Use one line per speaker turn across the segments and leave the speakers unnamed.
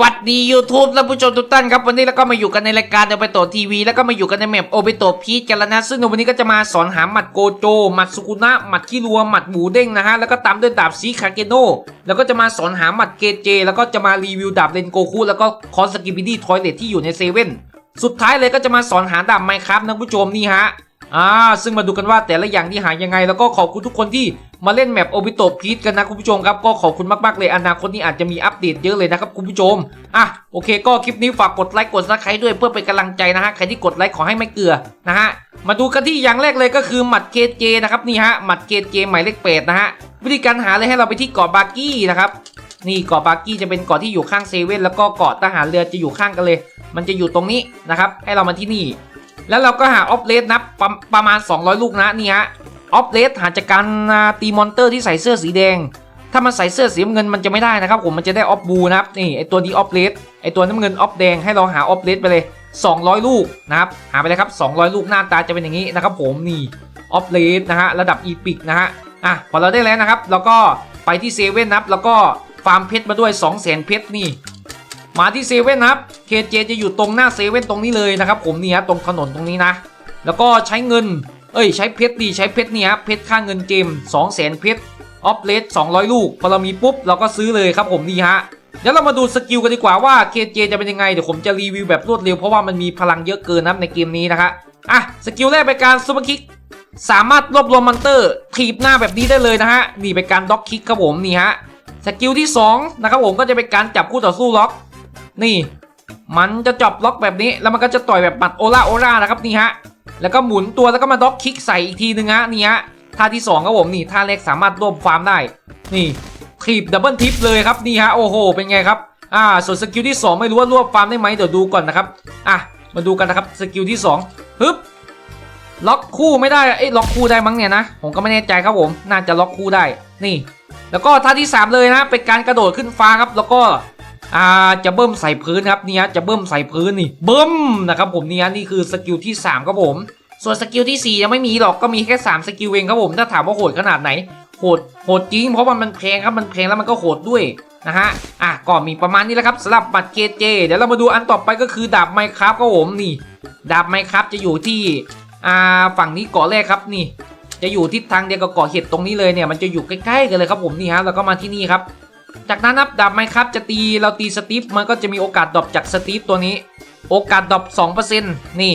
วัสดี YouTube และผู้ชมทุกท่านครับ วันนี้เราก็มาอยู่กันในรายการโอเปโตทีวี แล้วก็มาอยู่กันในแมปโอเปโตพีชกันแล้วนะ ซึ่งในวันนี้ก็จะมาสอนหาหมัดโกโจ หมัดสุกุนะหมัดขี้รัวหมัดหมูเด้งนะฮะ แล้วก็ตามด้วยดาบซีคาเกโนแล้วก็จะมาสอนหาหมัดเกเจ แล้วก็จะมารีวิวดาบเรนโกคุแล้วก็คอนสกิบิดี้ทอยเลทที่อยู่ในเซเว่นสุดท้ายเลยก็จะมาสอนหาดาบไมครับนะผู้ชมนี่ฮะ อ่าซึ่งมาดูกันว่าแต่ละอย่างที่หายยังไง แล้วก็ขอบคุณทุกคนที่มาเล่นแมปโอบิโตพีทกันนะคุณผู้ชมครับ ก็ขอบคุณมากๆเลยอนาคตนี้อาจจะมีอัปเดตเยอะเลยนะครับคุณผู้ชมอะโอเค ก็คลิปนี้ฝากกดไลค์กดซับสไครต์ด้วยเพื่อเป็นกำลังใจนะฮะใครที่กดไลค์ขอให้ไม่เกลือนะฮะมาดูกันที่อย่างแรกเลยก็คือหมัดเคเจนะครับนี่ฮะหมัดเคเจหมายเลขแปดนะฮะวิธีการหาเลยให้เราไปที่เกาะบาร์กี้นะครับนี่เกาะบาร์กี้จะเป็นเกาะที่อยู่ข้างเซเว่นแล้วก็เกาะทหารเรือจะอยู่ข้างกันเลย มันจะอยู่ตรงนี้นะครับให้เรามาที่นี่ แล้วเราก็หาออฟเลสนับประประมาณ 200 ลูกนะนี่ฮะออฟเลสหาจากการตีมอนเตอร์ที่ใส่เสื้อสีแดง ถ้ามันใส่เสื้อสีเงินมันจะไม่ได้นะครับผมมันจะได้ออฟบูนะครับนี่ไอตัวนี้ออฟเลสไอตัวน้ำเงินออฟแดงให้เราหาออฟเลสไปเลย 200 ลูกนะครับหาไปเลยครับ 200 ลูกหน้าตาจะเป็นอย่างนี้นะครับผมนี่ออฟเลสนะฮะระดับอีพิกนะฮะอะพอเราได้แล้วนะครับเราก็ไปที่เซเว่นนะครับแล้วก็ฟาร์มเพชรมาด้วย 2 0 0 0 0 0เพชรนี่ มาที่เซเว่นครับเคเจจะอยู่ตรงหน้าเซเว่นตรงนี้เลยนะครับผมนี่ฮะตรงถนนตรงนี้นะ แล้วก็ใช้เงิน เอ้ยใช้เพชรดีใช้เพชรเนี่ฮะเพชรค่าเงินเกม2 0 0แสนเพชรออฟเลส200 ลูกพอเรามีปุ๊บเราก็ซื้อเลยครับผมนี่ฮะเดี๋ยวเรามาดูสกิลกันดีกว่าว่า KJ จจะเป็นยังไงเดี๋ยวผมจะรีวิวแบบรวดเร็วเพราะว่ามันมีพลังเยอะเกินนับในเกมนี้นะคะอะสกิลแรกเป็นการซูเปอร์คิกสามารถรวบรวมมอนเตอร์ถีบหน้าแบบนี้ได้เลยนะฮะนี่เป็นการด็อกคิกครับผมนี่ฮะสกิลที่2นะครับผมก็จะเป็นการจับคู่ต่อสู้ล็อก นี่ มันจะจับล็อกแบบนี้แล้วมันก็จะต่อยแบบปัดโอล่าโอล่านะครับนี่ฮะแล้วก็หมุนตัวแล้วก็มาด็อกคิกใส่อีกทีนึงฮะนี่ฮะท่าที่2ครับผมนี่ท่าแรกสามารถรวบฟาร์มได้ นี่ถีบดับเบิลทิปเลยครับนี่ฮะโอ้โหเป็นไงครับอ่าส่วนสกิลที่ 2 ไม่รู้ว่ารวบฟาร์มได้ไหมเดี๋ยวดูก่อนนะครับอะมาดูกันนะครับสกิลที่2ฮึบล็อกคู่ไม่ได้เอ้ล็อกคู่ได้มั้งเนี่ยนะผมก็ไม่แน่ใจครับผม น่าจะล็อกคู่ได้นี่ แล้วก็ท่าที่ 3 เลยนะเป็นการกระโดดขึ้นฟ้าครับ แล้วก็ อ่าจะเบิ้มใส่พื้นครับนี่ฮะจะเบิ้มใส่พื้นนี่เบิ้มนะครับผมนี่ฮะนี่คือสกิลที่ 3 ครับผม ส่วนสกิลที่ 4 ยังไม่มีหรอกก็มีแค่ 3 สกิลเองครับผมถ้าถามว่าโหดขนาดไหนโหดโหดจริงเพราะว่ามันแพงครับมันแพงแล้วมันก็โหดด้วยนะฮะอะก็มีประมาณนี้แหละครับสำหรับบัตรเกเจเดี๋ยวเรามาดูอันต่อไปก็คือดาบไมครับครับผมนี่ ดาบไมค์ครับจะอยู่ที่อ่าฝั่งนี้เกาะแรกครับนี่ จะอยู่ทิศทางเดียวกับเกาะเห็ดตรงนี้เลยเนี่ยมันจะอยู่ใกล้ๆกันเลยครับผมนี่ฮะแล้วก็มาที่นี่ครับ จากนั้นนับดาบไมครับจะตีเราตีสตีฟมันก็จะมีโอกาสดรอปจากสตีฟตัวนี้ โอกาสดรอป2%นี่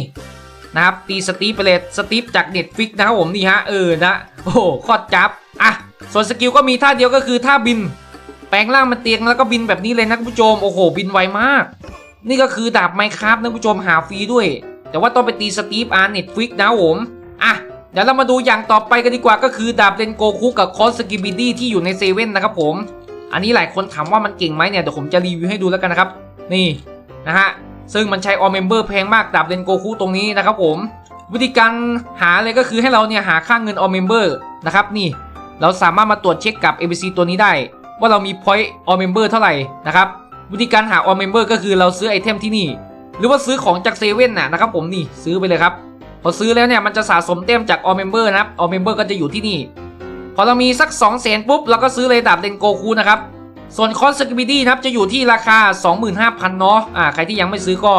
นะครับตีสตีฟไปเลยสตีฟจากเน็ตฟิกนะครับผมนี่ฮะเออนะโอ้โหคอดจับอะส่วนสกิลก็มีท่าเดียวก็คือท่าบิน แปลงร่างมันเตียงแล้วก็บินแบบนี้เลยนะคุณผู้ชมโอ้โห บินไวมาก นี่ก็คือดาบไมค์ครับนะคุณผู้ชมหาฟรีด้วย แต่ว่าต้องไปตีสตีฟอาร์เน็ตฟิกนะผมอะเดี๋ยวเรามาดูอย่างต่อไปกันดีกว่าก็คือดาบเรนโกคุกับคอสกิบิดี้ที่อยู่ในเซเว่นนะครับผม อันนี้หลายคนถามว่ามันเก่งไหมเนี่ยเดี๋ยวผมจะรีวิวให้ดูแล้วกันนะครับ นี่นะฮะซึ่งมันใช้ออเมมเบอร์แพงมากดาบเรนโกคุตรงนี้นะครับผม วิธีการหาเลยก็คือให้เราเนี่ยหาค่าเงินออเมมเบอร์นะครับนี่ เราสามารถมาตรวจเช็คกับ ABC ตัวนี้ได้ ว่าเรามี point all member เท่าไหร่นะครับวิธีการหา all member ก็คือเราซื้อไอเทมที่นี่ หรือว่าซื้อของจากเซเว่นน่ะนะครับผมนี่ซื้อไปเลยครับพอซื้อแล้วเนี่ยมันจะสะสมเต็มจาก all member นะครับ all member ก็จะอยู่ที่นี่ พอเรามีสัก2 0 0แสนปุ๊บเราก็ซื้อเลยดาบเดนโกคูนะครับ ส่วนคอสสกิบิดี้นะครับจะอยู่ที่ราคา 25,000เนาะอ่าใครที่ยังไม่ซื้อก็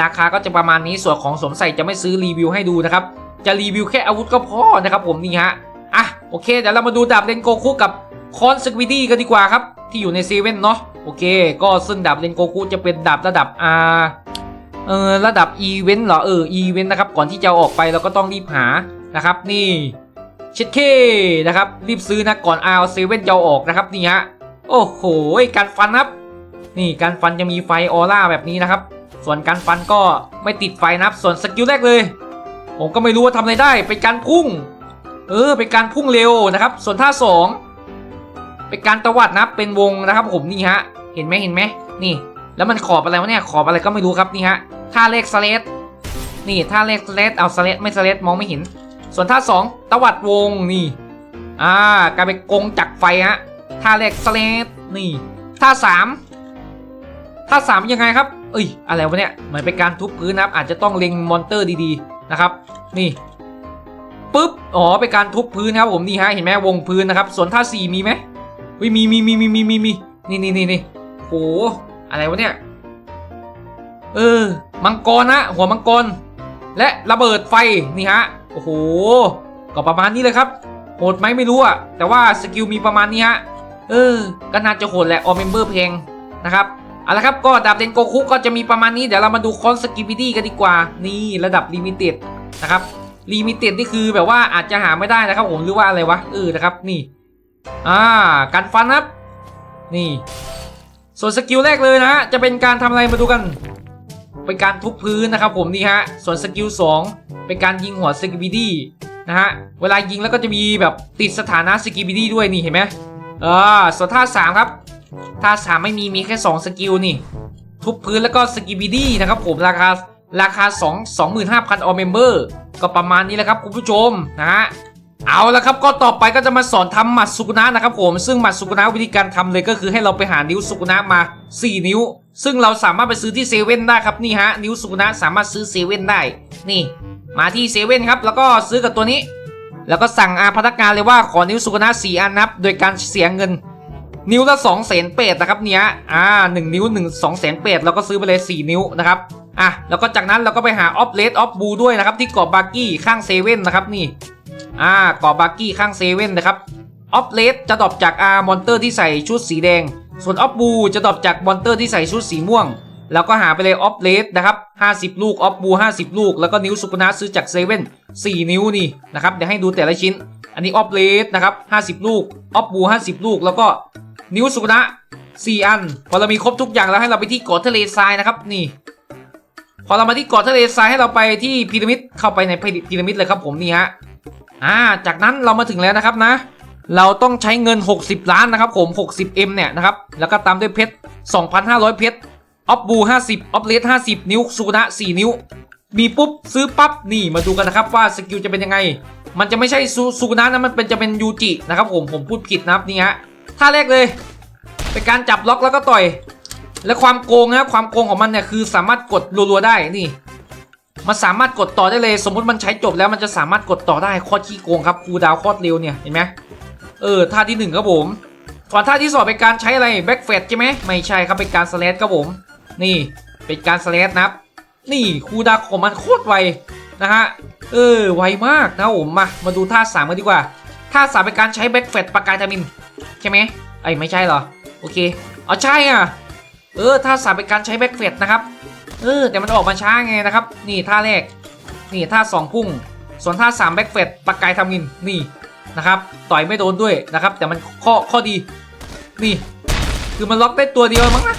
ราคาก็จะประมาณนี้ส่วนของสวมใส่จะไม่ซื้อรีวิวให้ดูนะครับ จะรีวิวแค่อาวุธก็พอนะครับผมนี่ฮะอะโอเคเดี๋ยวเรามาดูดาบเลนโกคุกับคอนสควิดี้กันดีกว่าครับ ที่อยู่ในเซเว่นเนาะโอเค ก็ซึ่งดาบเลนโกคุจะเป็นดาบระดับอ่าเออระดับอีเวนต์เหรอเอออีเวนต์นะครับก่อนที่จะออกไปเราก็ต้องรีบหานะครับนี่ ช็ดเคนะครับ รีบซื้อนะก่อนอาเซเว่นจะเอาออกนะครับนี่ฮะโอ้โหการฟันครับ นี่การฟันจะมีไฟออร่าแบบนี้นะครับ ส่วนการฟันก็ไม่ติดไฟนะครับ ส่วนสกิลแรกเลย ผมก็ไม่รู้ว่าทำอะไรได้เป็นการพุ่ง เออเป็นการพุ่งเร็วนะครับ ส่วนท่าสองเป็นการตวัดนับเป็นวงนะครับ ผมนี่ฮะเห็นไหมเห็นไหมนี่ แล้วมันขอบอะไรวะเนี่ยขอบอะไรก็ไม่รู้ครับนี่ฮะท่าเลขสเลตนี่ท่าเลขสเลตเอาสเลตไม่สเลตมองไม่เห็น ส่วนท่าสองตวัดวงนี่ อ่ากลายเป็นกงจักไฟฮะ ท่าเลขสเลตนี่ ท่าสามท่าสามยังไงครับ เอ้ย อะไรวะเนี่ย เหมือนเป็นการทุบพื้นนะครับ อาจจะต้องเล็งมอนเตอร์ดีๆ นะครับ นี่ปุ๊บ อ๋อ เป็นการทุบพื้นครับผมนี่ฮะ เห็นไหมวงพื้นนะครับ ส่วนท่าสี่มีไหมวิมีมีมีมีมีมีมีนี่นี่นี่นี่โห อะไรวะเนี่ย เออ มังกรนะ หัวมังกร และระเบิดไฟ นี่ฮะ โอ้โห ก็ประมาณนี้เลยครับ โหดไหมไม่รู้อะแต่ว่าสกิลมีประมาณนี้ฮะ เออ ก็น่าจะโหดแหละออเมมเบอร์เพลงนะครับ เอาละครับ ก็ดาบเดนโกคุก็จะมีประมาณนี้ เดี๋ยวเรามาดูคอนสกิบิดี้กันดีกว่า นี่ระดับลิมิเต็ดนะครับลิมิเต็ดนี่คือแบบว่าอาจจะหาไม่ได้นะครับผมหรือว่าอะไรวะ เออ นะครับ นี่ อ่าการฟันครับ นี่ ส่วนสกิลแรกเลยนะฮะ จะเป็นการทำอะไรมาดูกัน เป็นการทุบพื้นนะครับผมนี่ฮะ ส่วนสกิล2เป็นการยิงหัวสกิบิดี้นะฮะ เวลายิงแล้วก็จะมีแบบติดสถานะสกิบิดี้ด้วยนี่เห็นไหมเออส่วนท่าสามครับท่าสามไม่มีมีแค่ 2 สกิลนี่ ทุบพื้นแล้วก็สกิบิดี้นะครับผมราคาราคา 2 25,000ออเมมเบอร์ก็ประมาณนี้แหละครับคุณผู้ชมนะฮะ เอาละครับก็ต่อไปก็จะมาสอนทำหมัดสุกุนะนะครับผมซึ่งหมัดสุกุนะวิธีการทำเลยก็คือให้เราไปหานิ้วสุกุนะมา 4 นิ้ว ซึ่งเราสามารถไปซื้อที่เซเว่นได้ครับนี่ฮะนิ้วสุกุนะสามารถซื้อเซเว่นได้ นี่ มาที่เซเว่นครับแล้วก็ซื้อกับตัวนี้ แล้วก็สั่งอาพนักงานเลยว่าขอนิ้วสุกุนะสี่อันนับ โดยการเสียเงิน นิ้วละสองแสนเปดนะครับเนี้ยอ่าหนึ่งนิ้วหนึ่งสองแสนเปดเราก็ซื้อไปเลยสี่นิ้วนะครับอะแล้วก็จากนั้นเราก็ไปหาออฟเลสออฟบูด้วยนะครับที่เกาะบาร์กี้ข้างเซเว่นนะครับนี่ อ่ากาะบาร์กี้ข้างเซเว่นนะครับออฟเลสจะดรอปจากอาร์มอนเตอร์ที่ใส่ชุดสีแดง ส่วนออฟบูจะดรอปจากมอนเตอร์ที่ใส่ชุดสีม่วง แล้วก็หาไปเลยออฟเลสนะครับ50 ลูกออฟบู50 ลูก แล้วก็นิ้วสุปนาซื้อจากเซเว่น4นิ้วนี่นะครับเดี๋ยวให้ดูแต่ละชิ้น อันนี้ออฟเลสนะครับ50 ลูกออฟบู50 ลูก แล้วก็นิ้วสุปนะ4อัน พอเรามีครบทุกอย่างแล้วให้เราไปที่เกาะทะเลทรายนะครับนี่ พอเรามาที่เกาะทะเลทรายให้เราไปที่พีระมิดเข้าไปในพีระมิดเลยครับผมนี่ฮะ อ่า จากนั้นเรามาถึงแล้วนะครับนะ เราต้องใช้เงิน 60 ล้านนะครับผม 60M เนี่ยนะครับ แล้วก็ตามด้วยเพชร 2,500 เพชร ออฟบู 50 ออฟเลส50 นิ้วซูนะ4นิ้ว มีปุ๊บซื้อปั๊บ นี่มาดูกันนะครับว่าสกิลจะเป็นยังไง มันจะไม่ใช่ซูซูนะนะ มันเป็นจะเป็นยูจินะครับผม ผมพูดผิดนะครับนี่ฮะ ท่าแรกเลย เป็นการจับล็อกแล้วก็ต่อย และความโกงนะความโกงของมันเนี่ยคือสามารถกดรัวๆได้ นี่ มันสามารถกดต่อได้เลย สมมุติมันใช้จบแล้วมันจะสามารถกดต่อได้โคตรขี้โกงครับคูดาวโคตรเร็วเนี่ยเห็นไหมเออท่าที่หนึ่งครับผมส่วนท่าที่สองเป็นการใช้อะไรแบ็กเฟดใช่ไหมไม่ใช่ครับเป็นการสแลดครับผม นี่เป็นการสแลดนะครับ นี่คูดาวของมันโคตรไวนะฮะเออไวมากนะผมมามาดูท่าสามกันดีกว่าท่าสามเป็นการใช้แบ็กเฟดประกายทามินใช่ไหมไอ้ไม่ใช่เหรอโอเคเอ๋อใช่อะเออท่าสามเป็นการใช้แบ็กเฟดนะครับ เออแต่มันออกมาช้าไงนะครับ นี่ท่าแรก นี่ท่าสองพุ่ง ส่วนท่าสามแบ็กเฟดปากกายทำงินนี่นะครับ ต่อยไม่โดนด้วยนะครับ แต่มันข้อข้อดี นี่ คือมันล็อกได้ตัวเดียวมั้งนะ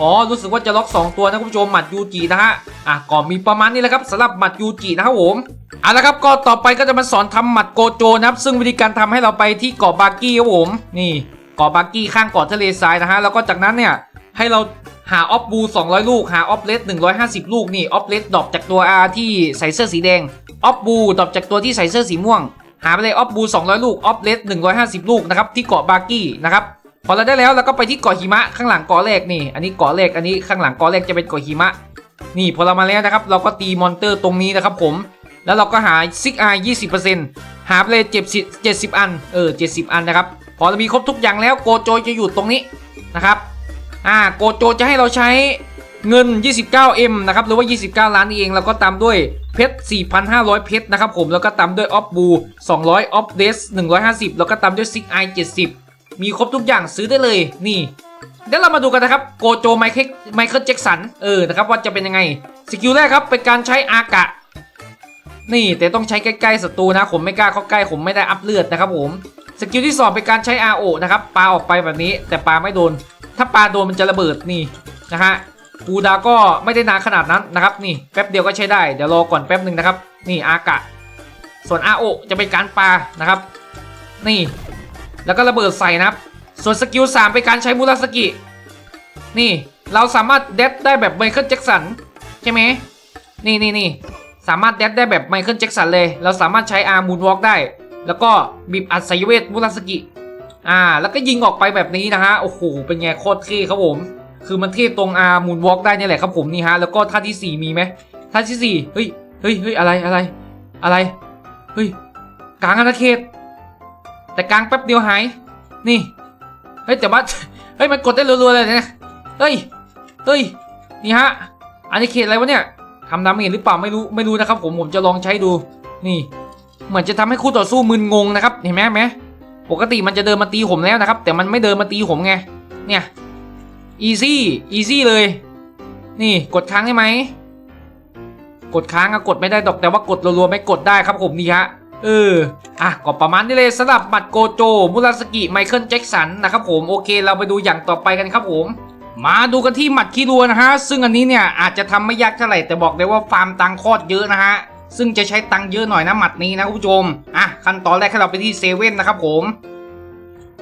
อ๋อ รู้สึกว่าจะล็อก 2 ตัวนะคุณผู้ชมหมัดยูจินะฮะ อะก็มีประมาณนี้แหละครับสำหรับหมัดยูจินะครับผมเอาละครับก็ต่อไปก็จะมาสอนทำหมัดโกโจนะครับ ซึ่งวิธีการทำให้เราไปที่เกาะบาร์กี้ครับผม นี่เกาะบาร์กี้ข้างเกาะทะเลทรายนะฮะ แล้วก็จากนั้นเนี่ยให้เรา หาออฟบู200 ลูก หาออฟเลส150 ลูก นี่ออฟเลสดรอปจากตัว R ที่ใส่เสื้อสีแดงออฟบูดรอปจากตัวที่ใส่เสื้อสีม่วง หาไปเลยออฟบู200 ลูกออฟเลส150 ลูกนะครับที่เกาะบาร์กี้นะครับพอเราได้แล้วเราก็ไปที่เกาะหิมะข้างหลังเกาะแรกนี่ อันนี้เกาะแรกอันนี้ข้างหลังเกาะแรกจะเป็นเกาะหิมะ นี่พอเรามาแล้วนะครับ เราก็ตีมอนเตอร์ตรงนี้นะครับผม แล้วเราก็หาซิกไอ20%หาไปเลย70 70อัน เออ70อันนะครับ พอเรามีครบทุกอย่างแล้วโกโจจะอยู่ตรงนี้นะครับ อ่าโกโจจะให้เราใช้เงิน 29M นะครับ หรือว่า 29 ล้านเอง แล้วก็ตามด้วยเพชร 4,500 เพชรนะครับผม แล้วก็ตามด้วยออฟบู200ออฟเดส150 แล้วก็ตามด้วยซิกไอ70 มีครบทุกอย่างซื้อได้เลย นี่ เดี๋ยวเรามาดูกันนะครับ โกโจไมเคิลไมเคิลแจ็คสัน เออ นะครับ ว่าจะเป็นยังไง สกิลแรกครับ เป็นการใช้อากะ นี่ แต่ต้องใช้ใกล้ๆศัตรูนะ ผมไม่กล้าเข้าใกล้ ผมไม่ได้อัพเลือดนะครับผม สกิลที่สองเป็นการใช้ RO นะครับ ปาออกไปแบบนี้ แต่ปาไม่โดน ถ้าปลาโดนมันจะระเบิดนี่นะฮะปูดาก็ไม่ได้นานขนาดนั้นนะครับนี่แป๊บเดียวก็ใช้ได้เดี๋ยวรอก่อนแป๊บหนึ่งนะครับ นี่อากะ ส่วน RO จะเป็นการปลานะครับ นี่ แล้วก็ระเบิดใส่นะครับ ส่วนสกิล3เป็นการใช้มูราสกินี่เราสามารถเดฟได้แบบไมเคิลแจ็คสันใช่ไหมนี่นี่นี่สามารถเดฟได้แบบไมเคิลแจ็คสันเลย เราสามารถใช้อาร์มูนวอล์กได้ แล้วก็บีบอัดไซเวทมูราสกิ อ่า แล้วก็ยิงออกไปแบบนี้นะฮะ โอ้โห เป็นไงโคตรเท่ครับผม คือมันเท่ตรงอาร์มูนวอล์กได้นี่แหละครับผมนี่ฮะ แล้วก็ท่าที่ 4 มีไหมท่าที่ 4 เฮ้ย เฮ้ยเฮ้ยอะไร อะไร อะไร เฮ้ย กลางอาณาเขต แต่กลางแป๊บเดียวหาย นี่ เฮ้ยแต่ว่าเฮ้ย มันกดได้รัวๆเลยนะ เฮ้ย เฮ้ย นี่ฮะอันนี้เขตอะไรวะเนี่ยทำดาเมจหรือเปล่าไม่รู้ ไม่รู้นะครับผม ผมจะลองใช้ดู นี่ เหมือนจะทำให้คู่ต่อสู้มึนงงนะครับ เห็นไหมไหม ปกติมันจะเดินมาตีผมแล้วนะครับ แต่มันไม่เดินมาตีผมไง เนี่ยอีซี่อีซี่เลย นี่กดค้างได้ไหม กดค้างอะกดไม่ได้ดอกแต่ว่ากดรัวๆไม่กดได้ครับผมนี่ฮะเออ อะ ก็ประมาณนี้เลยสำหรับบัตรโกโจ มุราสกิไมเคิลแจ็คสันนะครับผม โอเค เราไปดูอย่างต่อไปกันครับผม มาดูกันที่หมัดคีรัวนะฮะ ซึ่งอันนี้เนี่ยอาจจะทำไม่ยากเท่าไหร่แต่บอกเลยว่าฟาร์มตังค์โคตรเยอะนะฮะ ซึ่งจะใช้ตังค์เยอะหน่อยนะหมัดนี้นะคุณผู้ชม อะขั้นตอนแรกให้เราไปที่เซเว่นนะครับผม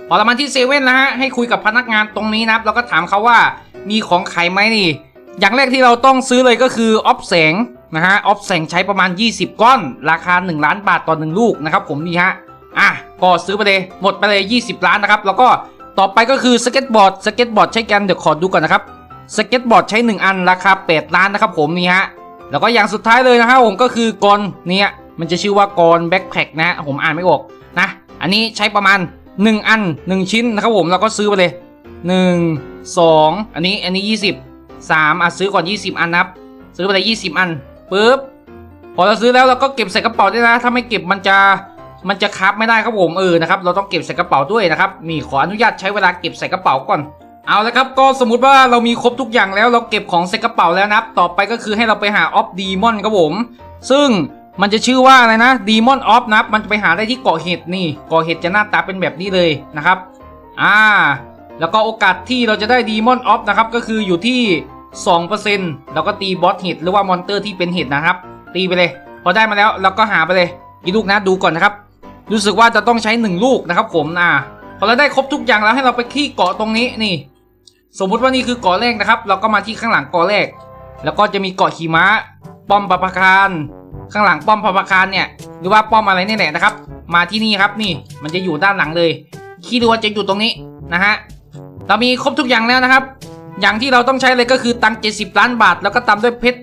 พอเรามาที่เซเว่นนะฮะให้คุยกับพนักงานตรงนี้นะครับแล้วก็ถามเขาว่ามีของขายไหมนี่ อย่างแรกที่เราต้องซื้อเลยก็คือออฟแสงนะฮะออฟแสงใช้ประมาณ 20 ก้อน ราคา 1 ล้านบาทต่อ 1 ลูกนะครับผมนี่ฮะอะก็ซื้อไปเลยหมดไปเลย 20 ล้านนะครับแล้วก็ต่อไปก็คือสเก็ตบอร์ดสเก็ตบอร์ดใช้กันเดี๋ยวขอดูก่อนนะครับสเก็ตบอร์ดใช้ 1 อันราคา 8 ล้านนะครับผมนี่ฮะ แล้วก็อย่างสุดท้ายเลยนะฮะผมก็คือกรเนี่ยมันจะชื่อว่ากรแบ็คแพคนะฮะผมอ่านไม่ออกนะ อันนี้ใช้ประมาณ 1 อัน 1 ชิ้นนะครับผมเราก็ซื้อไปเลย 1 2 อันนี้อันนี้ 20 3อะซื้อก่อน 20 อันนะครับซื้อไปเลย20 อันปุ๊บพอเราซื้อแล้วเราก็เก็บใส่กระเป๋าด้วยนะ ถ้าไม่เก็บมันจะมันจะคับไม่ได้ครับผมเออนะครับเราต้องเก็บใส่กระเป๋าด้วยนะครับนี่ขออนุญาตใช้เวลาเก็บใส่กระเป๋าก่อน เอาละครับก็สมมติว่าเรามีครบทุกอย่างแล้วเราเก็บของใส่กระเป๋าแล้วนับต่อไปก็คือให้เราไปหาออฟดีมอนครับผม ซึ่งมันจะชื่อว่าอะไรนะดีมอนออฟนับมันจะไปหาได้ที่เกาะเห็ดนี่เกาะเห็ดจะหน้าตาเป็นแบบนี้เลยนะครับอ่าแล้วก็โอกาสที่เราจะได้ดีมอนออฟนะครับก็คืออยู่ที่2%เราก็ตีบอสเห็ดหรือว่ามอนเตอร์ที่เป็นเห็ดนะครับ ตีไปเลย พอได้มาแล้วเราก็หาไปเลยกี่ลูกนะดูก่อนนะครับ รู้สึกว่าจะต้องใช้ 1 ลูกนะครับผมอ่าพอเราได้ครบทุกอย่างแล้วให้เราไปที่เกาะตรงนี้นี่ สมมุติว่านี่คือเกาะแรกนะครับ เราก็มาที่ข้างหลังเกาะแรก แล้วก็จะมีเกาะขี่ม้า ป้อมปราคารข้างหลังป้อมปราคารเนี่ย หรือว่าป้อมอะไรนี่แหละนะครับ มาที่นี่ครับนี่ มันจะอยู่ด้านหลังเลยคีย์ดูว่าจะอยู่ตรงนี้นะฮะ เรามีครบทุกอย่างแล้วนะครับ อย่างที่เราต้องใช้เลยก็คือตังค์70ล้านบาท แล้วก็ตามด้วยเพชร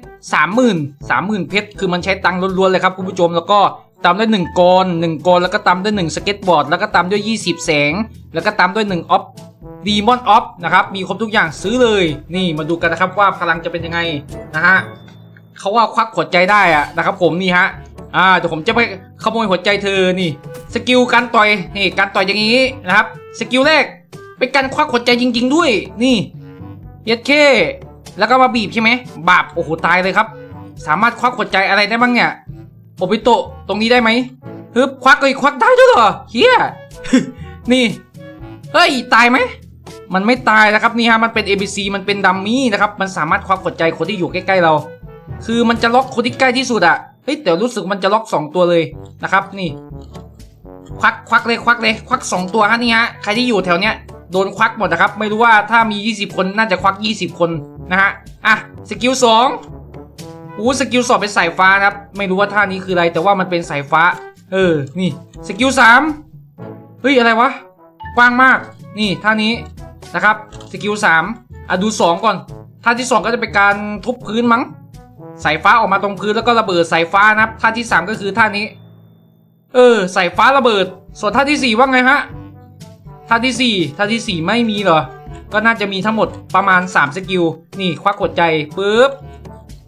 30,000 30,000เพชร คือมันใช้ตังล้วนๆเลยครับคุณผู้ชม แล้วก็ ตามด้วย1กร1กรแล้วก็ตามด้วย1สเก็ตบอร์ดแล้วก็ตามด้วย 20 แสง แล้วก็ตามด้วย1ออฟดีมอนออฟนะครับมีครบทุกอย่างซื้อเลย นี่มาดูกันนะครับว่าพลังจะเป็นยังไงนะฮะเขาว่าควักหัวใจได้อะนะครับผมนี่ฮะอ่าเดี๋ยวผมจะไปขโมยหัวใจเธอนี่ สกิลการต่อยนี่การต่อยอย่างนี้นะครับสกิลแรกเป็นการควักหัวใจจริง ๆ ด้วยนี่เย็ดเคแล้วก็มาบีบใช่ไหมบาปโอ้โหตายเลยครับ สามารถควักหัวใจอะไรได้บ้างเนี่ย โอบิโตะตรงนี้ได้ไหมฮึบควักเลยควักได้ด้วยเหรอเฮียนี่ เฮ้ย ตายไหม มันไม่ตายนะครับนี่ฮะ มันเป็น ABC มันเป็นดัมมี่นะครับ มันสามารถควักหัวใจคนที่อยู่ใกล้ๆเรา คือมันจะล็อกคนที่ใกล้ที่สุดอะเฮ้ยแต่รู้สึกมันจะล็อก 2 ตัวเลยนะครับ นี่ ควักควักเลยควักเลย ควัก 2 ตัวฮะนี่ฮะ ใครที่อยู่แถวเนี้ยโดนควักหมดนะครับ ไม่รู้ว่าถ้ามี 20 คนน่าจะควัก 20 คนนะฮะ อะ สกิลส องอู้สกิลสองเป็นสายฟ้านะครับ ไม่รู้ว่าท่านี้คืออะไร แต่ว่ามันเป็นสายฟ้า เออ นี่ สกิลสามเฮ้ย อะไรวะ กว้างมาก นี่ท่านี้นะครับ สกิลสามอะดูสองก่อน ท่าที่สองก็จะเป็นการทุบพื้นมั้ง สายฟ้าออกมาตรงพื้นแล้วก็ระเบิดสายฟ้านะครับ ท่าที่สามก็คือท่านี้ เออ สายฟ้าระเบิด ส่วนท่าที่สี่ว่าไงฮะ ท่าที่สี่ท่าที่สี่ไม่มีเหรอ ก็น่าจะมีทั้งหมดประมาณ 3 สกิล นี่ควักกดใจปุ๊บ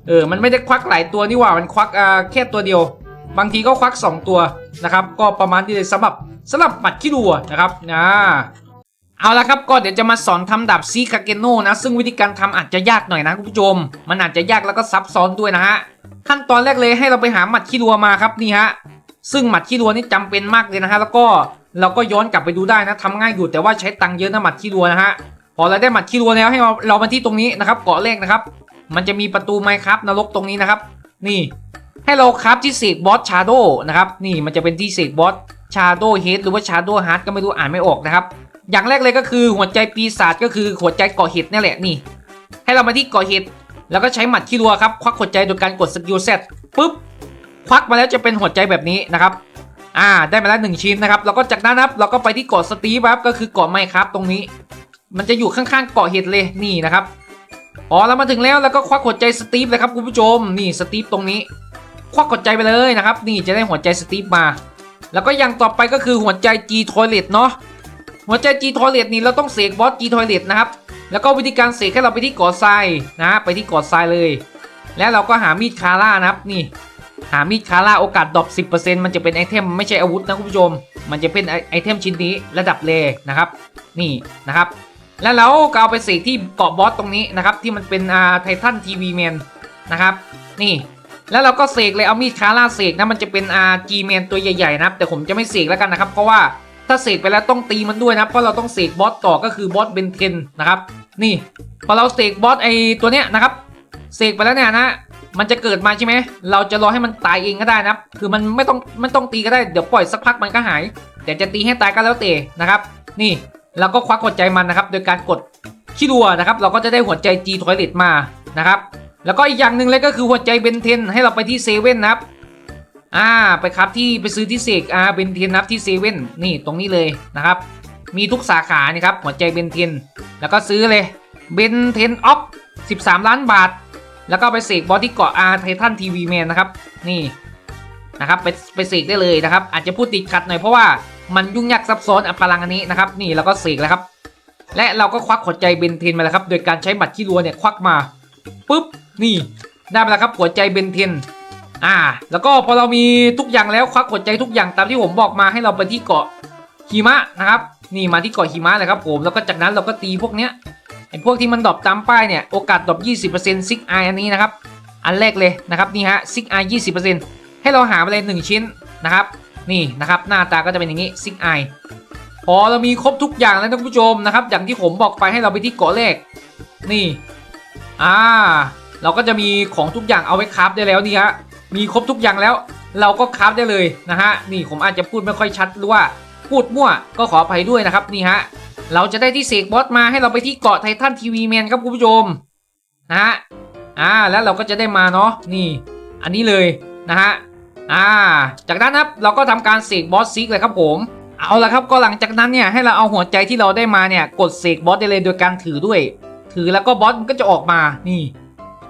เออ มันไม่ได้ควักหลายตัวนี่หว่า มันควักอ่าแค่ตัวเดียว บางทีก็ควัก 2 ตัวนะครับ ก็ประมาณนี้เลยสำหรับสำหรับบัตรขี้รัวนะครับนะเอาละครับก็เดี๋ยวจะมาสอนทำดาบซีคาเกโนนะ ซึ่งวิธีการทำอาจจะยากหน่อยนะคุณผู้ชม มันอาจจะยากแล้วก็ซับซ้อนด้วยนะฮะ ขั้นตอนแรกเลยให้เราไปหาหมัดขี้รัวมาครับนี่ฮะ ซึ่งหมัดขี้รัวนี่จำเป็นมากเลยนะฮะ แล้วก็เราก็ย้อนกลับไปดูได้นะทำง่ายอยู่แต่ว่าใช้ตังค์เยอะนะหมัดขี้รัวนะฮะ พอเราได้หมัดขี้รัวแล้วให้เราเรามาที่ตรงนี้นะครับเกาะแรกนะครับ มันจะมีประตูไมครับนรกตรงนี้นะครับ นี่ให้เราคราฟที่เสกบอสชาโดนะครับนี่มันจะเป็นที่เสกบอสชาโดเฮดหรือว่าชาโดฮาร์ดก็ไม่รู้อ่านไม่ออกนะครับ อย่างแรกเลยก็คือหัวใจปีศาจก็คือหัวใจเกาะเห็ดนี่แหละนี่ ให้เรามาที่เกาะเห็ดแล้วก็ใช้หมัดขี้รัวครับ ควักหัวใจโดยการกดสกิลเซตปุ๊บควักมาแล้วจะเป็นหัวใจแบบนี้นะครับอ่าได้มาแล้วหนึ่งชิ้นนะครับแล้วก็จากนั้นครับเราก็ไปที่เกาะสตีฟครับก็คือเกาะไมครับตรงนี้ มันจะอยู่ข้างๆเกาะเห็ดเลยนี่นะครับ อ๋อเรามาถึงแล้วแล้วก็ควักหัวใจสตีฟเลยครับคุณผู้ชมนี่สตีฟตรงนี้ ควักหัวใจไปเลยนะครับ นี่จะได้หัวใจสตีฟมา แล้วก็อย่างต่อไปก็คือหัวใจ G Toilet เนาะหัวใจ G Toilet นี่เราต้องเสกบอส G Toilet นะครับแล้วก็วิธีการเสกให้เราไปที่กาะทรายนะไปที่กาะทรายเลย แล้วเราก็หามีดคาร่านะครับนี่ หามีดคาร่าโอกาสดรอป10%มันจะเป็นไอเทมไม่ใช่อาวุธนะคุณผู้ชม มันจะเป็นไอไอเทมชิ้นนี้ระดับเลนะครับ นี่นะครับ แล้วเราก็เอาไปเสกที่เกาะบอสตรงนี้นะครับ ที่มันเป็นอ่าไททันทีวีแมนนะครับ นี่ แล้วเราก็เสกเลยเอามีดคาร่าเสกนะมันจะเป็นอาจีแมนตัวใหญ่ๆนะครับ แต่ผมจะไม่เสกแล้วกันนะครับ เพราะว่าถ้าเสกไปแล้วต้องตีมันด้วยนะเพราะเราต้องเสกบอสต่อก็คือบอสเบนเทนนะครับ นี่พอเราเสกบอสไอตัวเนี้ยนะครับเสกไปแล้วเนี่ยนะ มันจะเกิดมาใช่ไหมเราจะรอให้มันตายเองก็ได้นะครับ คือมันไม่ต้องไม่ต้องตีก็ได้เดี๋ยวปล่อยสักพักมันก็หายแต่จะตีให้ตายก็แล้วแต่นะครับ นี่ เราก็ควักหัวใจมันนะครับ โดยการกดขี้รัวนะครับ เราก็จะได้หัวใจจีทอยเลตมานะครับ แล้วก็อีกอย่างหนึ่งเลยก็คือหัวใจเบนเทนให้เราไปที่เซเว่นนะครับ อ่าไปครับที่ไปซื้อที่เซกอ่าเบนเทนนะครับที่เซเว่นนี่ตรงนี้เลยนะครับ มีทุกสาขานี่ครับหัวใจเบนเทนแล้วก็ซื้อเลยเบนเทนออฟ13 ล้านบาท แล้วก็ไปเสกบอสที่เกาะอาร์ไททันทีวีแมนนะครับ นี่นะครับไปไปเสกได้เลยนะครับ อาจจะพูดติดขัดหน่อยเพราะว่า มันยุ่งยากซับซ้อนอัพลังอันนี้นะครับนี่เราก็เสกแล้วครับ และเราก็ควักหัวใจเบนเทนมาแล้วครับ โดยการใช้บัตรขี้รัวเนี่ยควักมาปุ๊บนี่ได้มาแล้วครับหัวใจเบนเทนอ่า แล้วก็พอเรามีทุกอย่างแล้วควักหัวใจทุกอย่างตามที่ผมบอกมาให้เราไปที่เกาะหิมะนะครับ นี่มาที่เกาะหิมะเลยครับผมแล้วก็จากนั้นเราก็ตีพวกเนี้ยไอ้พวกที่มันดรอปตามป้ายเนี่ยโอกาสดรอป20%ซิกไออันนี้นะครับอันแรกเลยนะครับนี่ฮะซิกไอ20%ให้เราหาไปเลยหนึ่งชิ้นนะครับ นี่นะครับหน้าตาก็จะเป็นอย่างนี้ซิกไอพอเรามีครบทุกอย่างแล้วท่านผู้ชมนะครับ อย่างที่ผมบอกไปให้เราไปที่เกาะแรกนี่อ่าเราก็จะมีของทุกอย่างเอาไว้คราฟได้แล้วนี่ฮะมีครบทุกอย่างแล้ว เราก็คราฟได้เลยนะฮะนี่ผมอาจจะพูดไม่ค่อยชัดหรือว่าพูดมั่วก็ขออภัยด้วยนะครับนี่ฮะเราจะได้ที่เสกบอสมาให้เราไปที่เกาะไททันทีวีแมนครับคุณผู้ชมนะฮะอ่าแล้วเราก็จะได้มาเนาะนี่ อันนี้เลยนะฮะ อ่า จากนั้นนะครับเราก็ทำการเสกบอสซิกเลยครับผม เอาละครับก็หลังจากนั้นเนี่ยให้เราเอาหัวใจที่เราได้มาเนี่ยกดเสกบอสได้เลยโดยการถือด้วย ถือแล้วก็บอสมันก็จะออกมานี่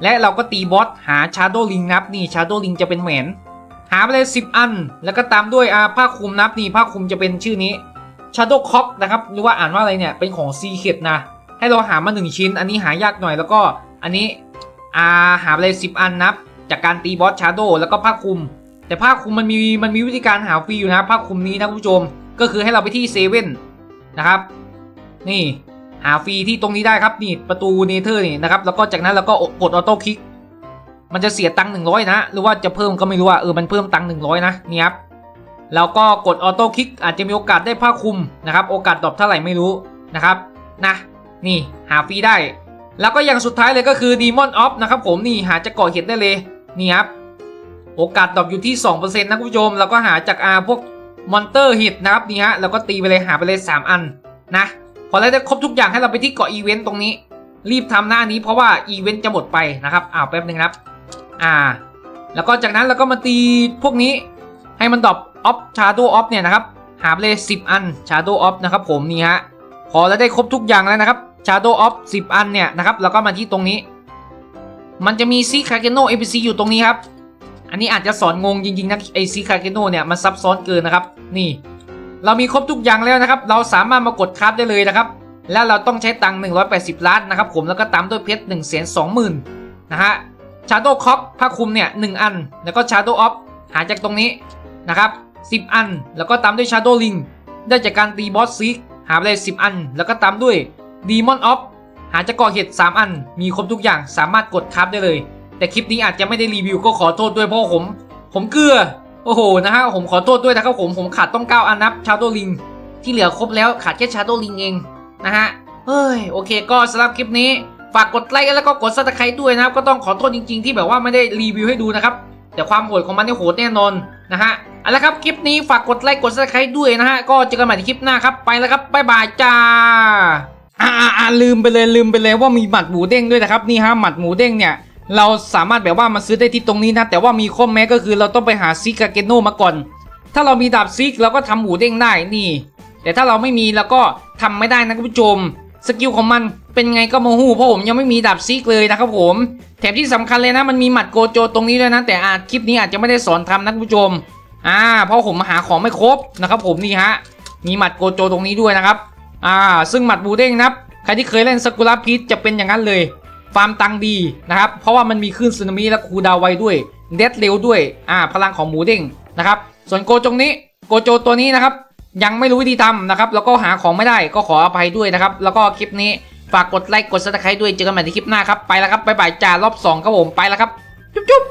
และเราก็ตีบอสหาชาร์โดลิงนับนี่ชาร์โดลิงจะเป็นแหวนหาไปเลย 10 อัน แล้วก็ตามด้วยอาผ้าคลุมนับนี่ผ้าคลุมจะเป็นชื่อนี้ชาร์โดคอกนะครับหรือว่าอ่านว่าอะไรเนี่ยเป็นของซีเคดนะ ให้เราหามา 1 ชิ้น อันนี้หายากหน่อยแล้วก็อันนี้อาหาไปเลย 10 อันนับ จากการตีบอสชาร์โดแล้วก็ผ้าคลุม แต่ผ้าคลุมมันมีมันมีวิธีการหาฟรีอยู่นะผ้าคลุมนี้นะคุณผู้ชม ก็คือให้เราไปที่เซเว่นนะครับ นี่หาฟรีที่ตรงนี้ได้ครับนี่ประตูเนเธอร์นี่นะครับแล้วก็จากนั้นเราก็กดออโต้คลิกมันจะเสียตังค์หนึ่งร้อยนะ หรือว่าจะเพิ่มก็ไม่รู้ว่าเออมันเพิ่มตังค์หนึ่งร้อยนะนี่ครับแล้วก็กดออโต้คลิกอาจจะมีโอกาสได้ผ้าคลุมนะครับ โอกาสดรอปเท่าไหร่ไม่รู้นะครับนะนี่หาฟรีได้ แล้วก็อย่างสุดท้ายเลยก็คือ Demon Off นะครับผมนี่หาจากเกาะเห็ดได้เลยนี่ครับ โอกาสดรอปอยู่ที่ 2%นะคุณผู้ชม แล้วก็หาจากอาพวกมอนเตอร์ฮิตนะครับนี่ฮะแล้วก็ตีไปเลยหาไปเลย 3 อันนะ พอเราได้ครบทุกอย่างให้เราไปที่เกาะอีเวนต์ตรงนี้ รีบทำหน้านี้เพราะว่าอีเวนต์จะหมดไปนะครับอ้าวแป๊บหนึ่งครับ อ่า แล้วก็จากนั้นเราก็มาตีพวกนี้ ให้มันดรอปออฟชาโดออฟเนี่ยนะครับหาไปเลย 10 อันชาโดออฟนะครับผมนี่ฮะพอเราได้ครบทุกอย่างแล้วนะครับชาโดออฟ10 อันเนี่ยนะครับเราก็มาที่ตรงนี้ มันจะมีซีคาเกโนเอพีซีอยู่ตรงนี้ครับ อันนี้อาจจะสอนงงจริงๆนะไอซีคาเกโนเนี่ยมันซับซ้อนเกินนะครับ นี่ เรามีครบทุกอย่างแล้วนะครับ เราสามารถมากดคราฟได้เลยนะครับ แล้วเราต้องใช้ตังค์180 ล้านนะครับ ผมแล้วก็ตามด้วยเพชร1 2 0 0 0 0นะฮะชาโดว์คอกผ้าคลุมเนี่ยหอัน แล้วก็ชาโดว์ออฟหาจากตรงนี้นะครับ10 อัน แล้วก็ตามด้วยชาโดว์ลิงได้จากการตีบอสซิกหาไปเลย10 อัน แล้วก็ตามด้วยดีมอนออฟหาจากก่อเห็ด3 อัน มีครบทุกอย่างสามารถกดคราฟได้เลย แต่คลิปนี้อาจจะไม่ได้รีวิวก็ขอโทษด้วยเพราะผม ผมเกลือ โอ้โหนะฮะผมขอโทษด้วยนะครับผมผมขาดต้อง9อันนับชาโดลิงที่เหลือครบแล้วขาดแค่ชาโดลิงเองนะฮะเฮ้ยโอเคก็สำหรับคลิปนี้ฝากกดไลค์แล้วก็กดซับสไครต์ด้วยนะครับ ก็ต้องขอโทษจริง ๆ ที่แบบว่าไม่ได้รีวิวให้ดูนะครับ แต่ความโหดของมันเนี่ยโหดแน่นอนนะฮะเอาละครับคลิปนี้ฝากกดไลค์กดซับสไครต์ด้วยนะฮะก็เจอกันใหม่ในคลิปหน้าครับไปแล้วครับบ๊ายบายจ้าอ่าอ่าลืมไปเลยลืมไปเลยว่ามีหมัดหมูเด้งด้วยนะครับนี่ฮะหมัดหมูเด้งเนี่ย เราสามารถแบบว่ามาซื้อได้ที่ตรงนี้นะ แต่ว่ามีข้อแม้ก็คือเราต้องไปหาซิกาเกโนมาก่อน ถ้าเรามีดาบซิกเราก็ทำหมูเด้งได้นี่ แต่ถ้าเราไม่มีเราก็ทำไม่ได้นะคุณผู้ชม สกิลของมันเป็นไงก็โมหูเพราะผมยังไม่มีดาบซิกเลยนะครับผม แถมที่สำคัญเลยนะ มันมีหมัดโกโจตรงนี้ด้วยนะ แต่อาจคลิปนี้อาจจะไม่ได้สอนทำนะคุณผู้ชม อ่า เพราะผมหาของไม่ครบนะครับผมนี่ฮะ มีหมัดโกโจตรงนี้ด้วยนะครับ อ่า ซึ่งหมัดบูเด้งนะครับรที่เคยเล่นสกุระพีชจะเป็นอย่างนั้นเลย ฟาร์มตังดีนะครับ เพราะว่ามันมีคลื่นสึนามิและคูดาวไวด้วย เด็ดเร็วด้วย อ่า พลังของหมูเด้งนะครับ ส่วนโกจงนี้ โกโจตัวนี้นะครับ ยังไม่รู้วิธีทำนะครับ แล้วก็หาของไม่ได้ก็ขออภัยด้วยนะครับ แล้วก็คลิปนี้ฝากกดไลค์ กดซับสไครต์ด้วย เจอกันใหม่ในคลิปหน้าครับ ไปแล้วครับ บ๊ายบายจ่ารอบสองครับผม ไปแล้วครับ จุ๊บ